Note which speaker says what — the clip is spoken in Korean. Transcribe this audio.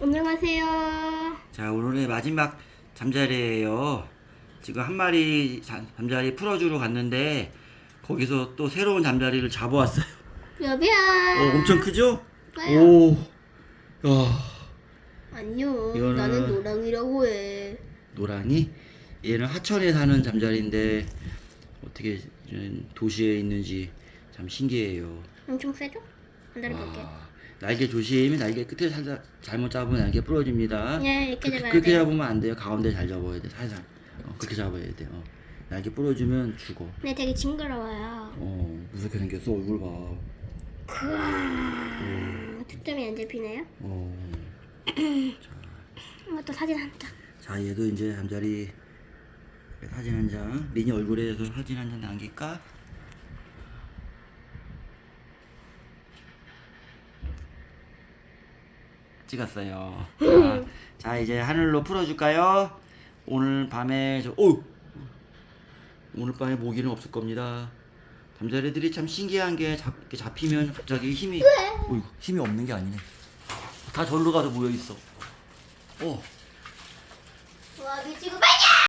Speaker 1: 안녕하세요.
Speaker 2: 자 오늘의 마지막 잠자리예요. 지금 한 마리 잠- 잠자리 풀어주러 갔는데 거기서 또 새로운 잠자리를 잡아왔어요.
Speaker 1: 여비야.
Speaker 2: 어, 엄청 크죠?
Speaker 1: 봐요.
Speaker 2: 오, 야
Speaker 1: 안녕.
Speaker 2: 이거는-
Speaker 1: 나는 노랑이라고 해.
Speaker 2: 노랑이 얘는 하천에 사는 잠자리인데 어떻게 이런 도시에 있는지 참 신기해요.
Speaker 1: 엄청 세죠? 기다려볼게.
Speaker 2: 와, 날개 조심히 날개 끝에 살짝 잘못 잡으면 날개 부러집니다.
Speaker 1: 네, 이렇게
Speaker 2: 그,
Speaker 1: 잡아야
Speaker 2: 그렇게
Speaker 1: 돼.
Speaker 2: 잡으면 안 돼요. 가운데 잘 잡아야 돼. 살살. 어, 그렇게 잡아야 돼. 어. 날개 부러지면 죽어.
Speaker 1: 네, 되게 징그러워요.
Speaker 2: 어, 무섭게 생겼어. 얼굴 봐.
Speaker 1: 음, 초점이 안 잡히네요.
Speaker 2: 어.
Speaker 1: 이것도 사진 한 장.
Speaker 2: 자, 얘도 이제 잠자리 사진 한 장. 리니 얼굴에서 사진 한 장 남길까? 찍었어요. 자, 자, 이제 하늘로 풀어줄까요? 오늘 밤에 저, 오! 오늘 밤에 모기는 없을 겁니다. 잠자리들이 참 신기한 게 잡, 이렇게 잡히면 갑자기 힘이, 어이구, 힘이 없는 게 아니네. 다 절로 가서 모여 있어. 어,
Speaker 1: 와, 미치고 빨리!